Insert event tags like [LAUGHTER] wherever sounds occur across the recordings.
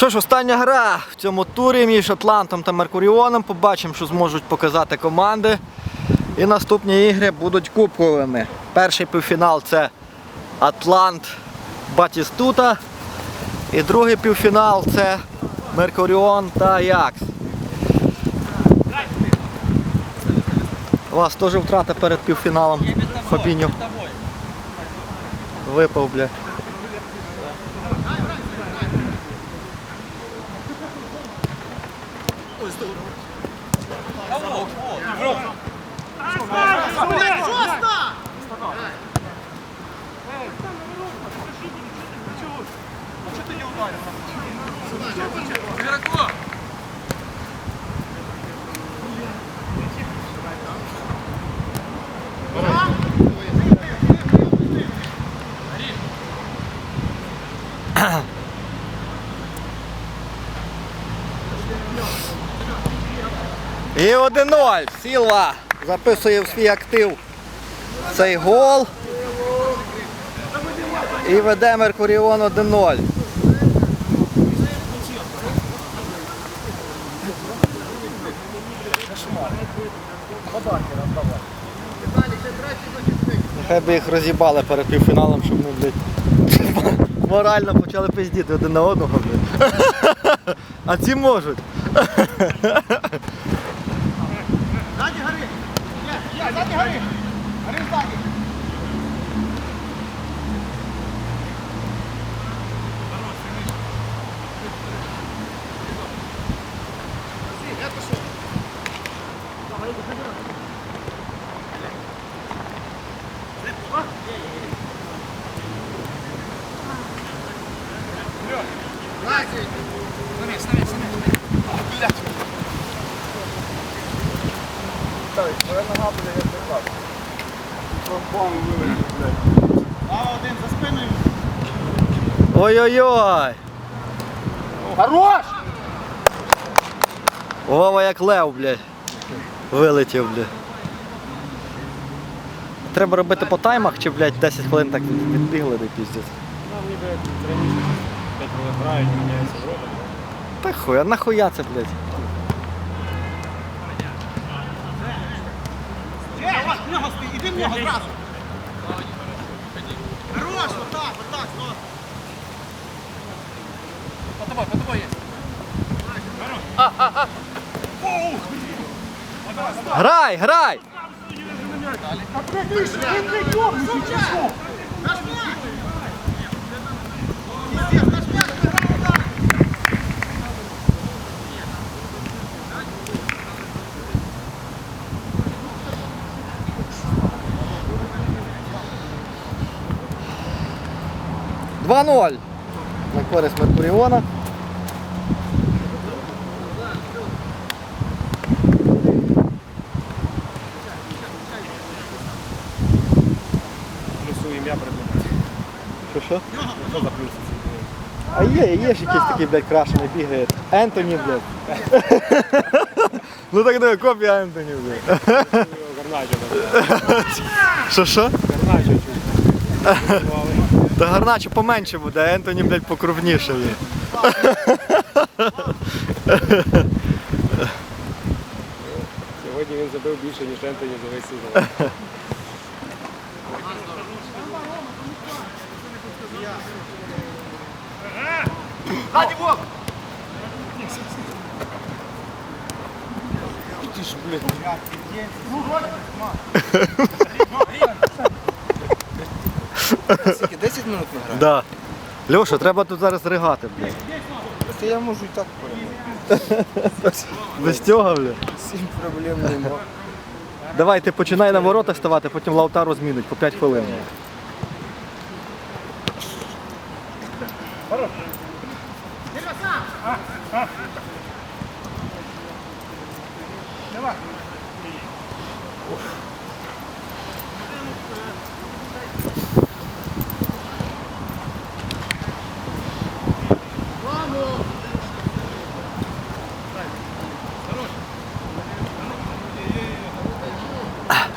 Що ж, остання гра в цьому турі між Атлантом та Меркуріоном. Побачимо, що зможуть показати команди. І наступні ігри будуть кубковими. Перший півфінал це Атлант Батістута. І другий півфінал це Меркуріон та Аякс. У вас теж втрата перед півфіналом. Фабіньо. Випав, бля. І 1-0. Сілва записує в свій актив цей гол. І веде Меркуріон 1-0. Нехай би їх роз'їбали перед півфіналом, щоб ми, [LAUGHS] морально почали пиздіти один на одного. [LAUGHS] А ці можуть. [LAUGHS] Блядь! А, один за спиною. Ой-ой-ой! Хорош! Вова як лев, блядь. Вилетів, блядь. Треба робити по таймах чи, блядь, 10 хвилин так відбігли до піздець. Нам ніби раніше 5 хвилин грають, міняється в. Та хуй, а нахуя це, блядь? Іди в нього зразу. Хорош, отак, отак, знову. Под тобой, под тобой есть. А, а, а. Грай, грай! Далі. 2-0 на користь Меркуріона. Плюсу ім'я придумати. Що що? Що за плюси ці? А є, є ж якийсь такий, блядь, крашений бігає. Ентоні, блядь. ну так диви, копія Ентоні, блядь. Гарначо. Що що? Гарначо чуть. Та гарначо поменше буде, а Ентоні, блядь, покрупніше. Блядь. Сьогодні він забив більше, ніж Ентоні за весь сезон. Ззаді Вов! Скільки 10 минут ми граємо? Да. Льоша, треба тут зараз ригати, блядь. Та я можу і так переграти. Без цього, блядь. Сім проблем нема. Давай, ти починай на воротах ставати, потім Лаутару змінить по 5 хвилин.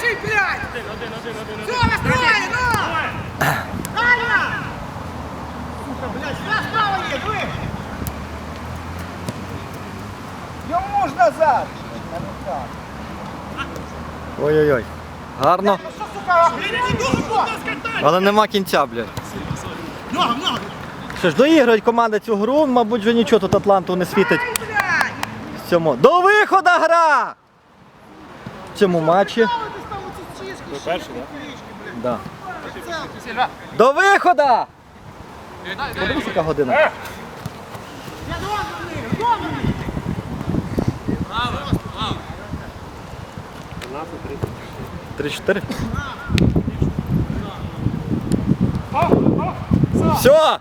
Перший, блядь! Все, настроєно, ну! Дальня! Сука, блядь, сюди справа ви! Йому ж назад! Ой-ой-ой. Гарно, Ну що, сука, але нема кінця, блядь. Много, много! Що ж, доіграють команди цю гру, мабуть, вже нічого тут Атланту не світить в цьому. До виходу гра! В цьому матчі. Ви перший, так? Да. До виходу! Подивись, яка година. Догнаний! 3-4. Все!